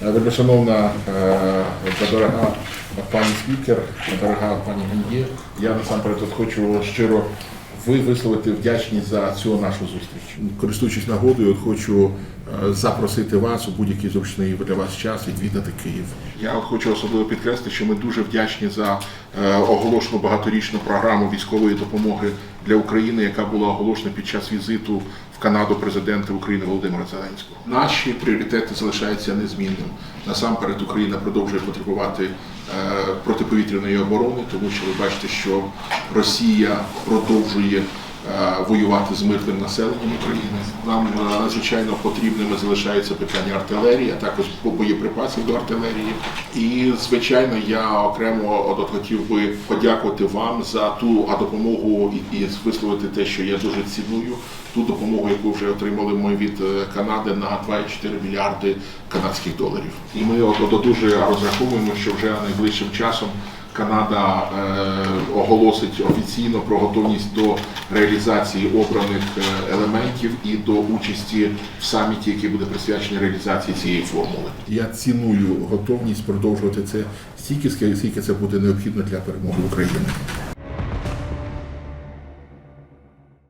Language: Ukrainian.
Вельмишановна е, дорога пані спікер, дорога пані Гінді, я насамперед хочу щиро ви висловити вдячність за цю нашу зустріч. Користуючись нагодою, хочу е, запросити вас у будь-який зручний для вас час відвідати Київ. Я хочу особливо підкреслити, що ми дуже вдячні за е, оголошену багаторічну програму військової допомоги для України, яка була оголошена під час візиту в Канаду президента України Володимира Зеленського. Наші пріоритети залишаються незмінним. Насамперед, Україна продовжує потребувати протиповітряної оборони, тому що ви бачите, що Росія продовжує е, воювати з мирним населенням України. Нам е, надзвичайно потрібними залишаються питання артилерії, а також боєприпасів до артилерії. І звичайно, я окремо от, от хотів би подякувати вам за ту допомогу і, і висловити те, що я дуже ціную. Ту допомогу, яку вже отримали ми від е, Канади на 2,4 мільярди канадських доларів. І ми от, от, дуже розраховуємо, що вже найближчим часом Канада е, оголосить офіційно про готовність до реалізації обраних е, елементів і до участі в саміті, який буде присвячений реалізації цієї формули. Я ціную готовність продовжувати це стільки, скільки це буде необхідно для перемоги України.